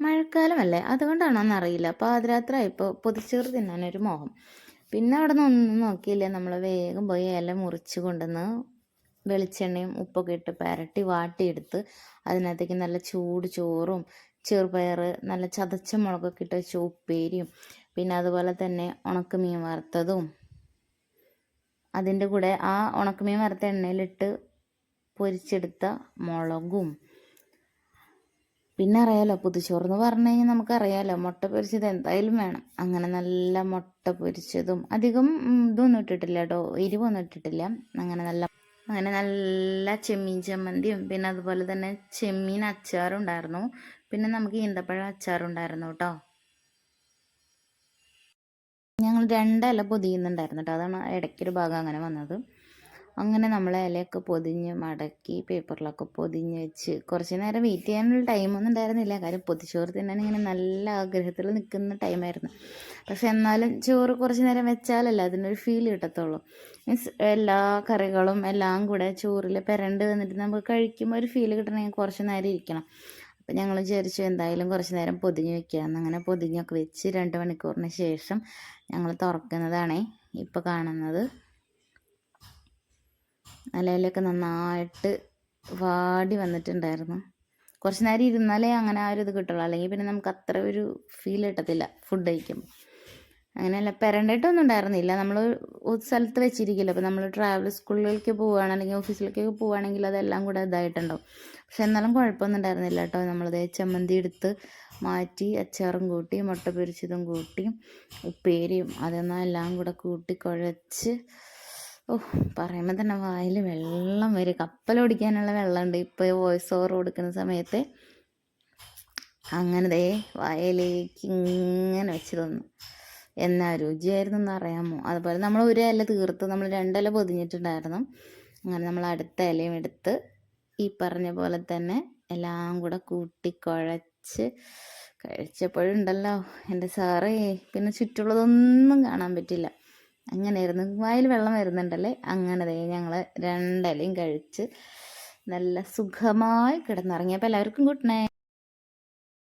മഴക്കാലമല്ലേ? അതുകൊണ്ടാണോന്നറിയില്ല. പാതിരാത്ര ഇപ്പോൾ പൊതിച്ചോറ് തിന്നാനൊരു മോഹം. പിന്നെ അവിടെ നിന്ന് ഒന്നും നോക്കിയില്ല. നമ്മൾ വേഗം പോയി ഇല മുറിച്ച് കൊണ്ടുവന്ന് വെളിച്ചെണ്ണയും ഉപ്പൊക്കെ ഇട്ട് പുരട്ടി വാട്ടിയെടുത്ത് അതിനകത്തേക്ക് നല്ല ചൂട് ചോറും ചെറുപയർ നല്ല ചതച്ച മുളകൊക്കെ ഇട്ട് വെച്ച ഉപ്പേരിയും പിന്നെ അതുപോലെ തന്നെ ഉണക്കമീൻ വറുത്തതും അതിന്റെ കൂടെ ആ ഉണക്കമീൻ വറുത്ത എണ്ണയിലിട്ട് പൊരിച്ചെടുത്ത മുളകും പിന്നെ അറിയാലോ പുതുച്ചോറെന്ന് പറഞ്ഞു കഴിഞ്ഞാൽ നമുക്കറിയാലോ മുട്ട പൊരിച്ചത് എന്തായാലും വേണം. അങ്ങനെ നല്ല മുട്ട പൊരിച്ചതും അധികം ഇതൊന്നും ഇട്ടിട്ടില്ല കേട്ടോ എരിവൊന്നും ഇട്ടിട്ടില്ല. അങ്ങനെ നല്ല അങ്ങനെ നല്ല ചെമ്മീൻ ചമ്മന്തിയും പിന്നെ അതുപോലെ തന്നെ ചെമ്മീൻ അച്ചാറും ഉണ്ടായിരുന്നു. പിന്നെ നമുക്ക് ഈന്തപ്പഴ അച്ചാറും ഉണ്ടായിരുന്നു കേട്ടോ. ഞങ്ങൾ രണ്ടില പൊതിയുന്നുണ്ടായിരുന്നു കേട്ടോ അതാണ് ഇടയ്ക്കൊരു ഭാഗം അങ്ങനെ വന്നത്. അങ്ങനെ നമ്മൾ ഇലയൊക്കെ പൊതിഞ്ഞ് മടക്കി പേപ്പറിലൊക്കെ പൊതിഞ്ഞ് വെച്ച് കുറച്ച് നേരം വെയിറ്റ് ചെയ്യാനുള്ള ടൈമൊന്നും ഉണ്ടായിരുന്നില്ല. കാര്യം പൊതിച്ചോറ് തിന്നാൻ ഇങ്ങനെ നല്ല ആഗ്രഹത്തിൽ നിൽക്കുന്ന ടൈമായിരുന്നു പക്ഷെ എന്നാലും ചോറ് കുറച്ച് നേരം വെച്ചാലല്ല അതിനൊരു ഫീൽ കിട്ടത്തുള്ളൂ. മീൻസ് എല്ലാ കറികളും എല്ലാം കൂടെ ചോറിൽ പെരണ്ട് വന്നിട്ട് നമുക്ക് കഴിക്കുമ്പോൾ ഒരു ഫീൽ കിട്ടണമെങ്കിൽ കുറച്ച് നേരം ഇരിക്കണം. അപ്പം ഞങ്ങൾ വിചാരിച്ചു എന്തായാലും കുറച്ച് നേരം പൊതിഞ്ഞ് വെക്കാം അങ്ങനെ പൊതിഞ്ഞൊക്കെ വെച്ച് രണ്ട് മണിക്കൂറിന് ശേഷം ഞങ്ങൾ തുറക്കുന്നതാണേ ഇപ്പോൾ കാണുന്നത്. ഇലയിലൊക്കെ നന്നായിട്ട് വാടി വന്നിട്ടുണ്ടായിരുന്നു. കുറച്ച് നേരം ഇരുന്നാലേ അങ്ങനെ ആ ഒരു ഇത് കിട്ടുള്ളൂ. അല്ലെങ്കിൽ പിന്നെ നമുക്ക് അത്ര ഒരു ഫീൽ കിട്ടത്തില്ല ഫുഡ് കഴിക്കുമ്പോൾ. അങ്ങനെയല്ല പെരണ്ടായിട്ടൊന്നും ഉണ്ടായിരുന്നില്ല. നമ്മൾ ഒരു സ്ഥലത്ത് വെച്ചിരിക്കില്ല? അപ്പോൾ നമ്മൾ ട്രാവൽ സ്കൂളിലേക്ക് പോവുകയാണ് അല്ലെങ്കിൽ ഓഫീസിലേക്കൊക്കെ പോവുകയാണെങ്കിൽ അതെല്ലാം കൂടെ ഇതായിട്ടുണ്ടാവും. പക്ഷെ എന്നാലും കുഴപ്പമൊന്നും ഉണ്ടായിരുന്നില്ല കേട്ടോ. നമ്മളത് ചമ്മന്തി എടുത്ത് മാറ്റി അച്ചാറും കൂട്ടി മുട്ട പൊരിച്ചതും കൂട്ടി ഉപ്പേരിയും അതെന്നാൽ എല്ലാം കൂടെ കൂട്ടി കുഴച്ച് ഓ പറയുമ്പോൾ തന്നെ വായിൽ വെള്ളം വരും. കപ്പലോടിക്കാനുള്ള വെള്ളമുണ്ട്. ഇപ്പോൾ വോയിസ് ഓവർ കൊടുക്കുന്ന സമയത്ത് അങ്ങനെ ദേ ഇങ്ങനെ വെച്ച് തന്നു. എന്നാ രുചിയായിരുന്നു എന്ന് അറിയാമോ? അതുപോലെ നമ്മൾ ഒരു ഇല തീർത്ത്. നമ്മൾ രണ്ടില പൊതിഞ്ഞിട്ടുണ്ടായിരുന്നു. അങ്ങനെ നമ്മൾ അടുത്ത ഇലയും എടുത്ത് ഈ പറഞ്ഞ പോലെ തന്നെ എല്ലാം കൂടെ കൂട്ടി കുഴച്ച് കഴിച്ചപ്പോഴുണ്ടല്ലോ എന്റെ സാറേ. പിന്നെ ചുറ്റുള്ളതൊന്നും കാണാൻ പറ്റില്ല. അങ്ങനെയായിരുന്നു. വായിൽ വെള്ളം വരുന്നുണ്ടല്ലേ? അങ്ങനെ ദേ ഞങ്ങൾ രണ്ടിലയും കഴിച്ച് നല്ല സുഖമായി കിടന്നുറങ്ങി. അപ്പോൾ എല്ലാവർക്കും നൈറ്റ്.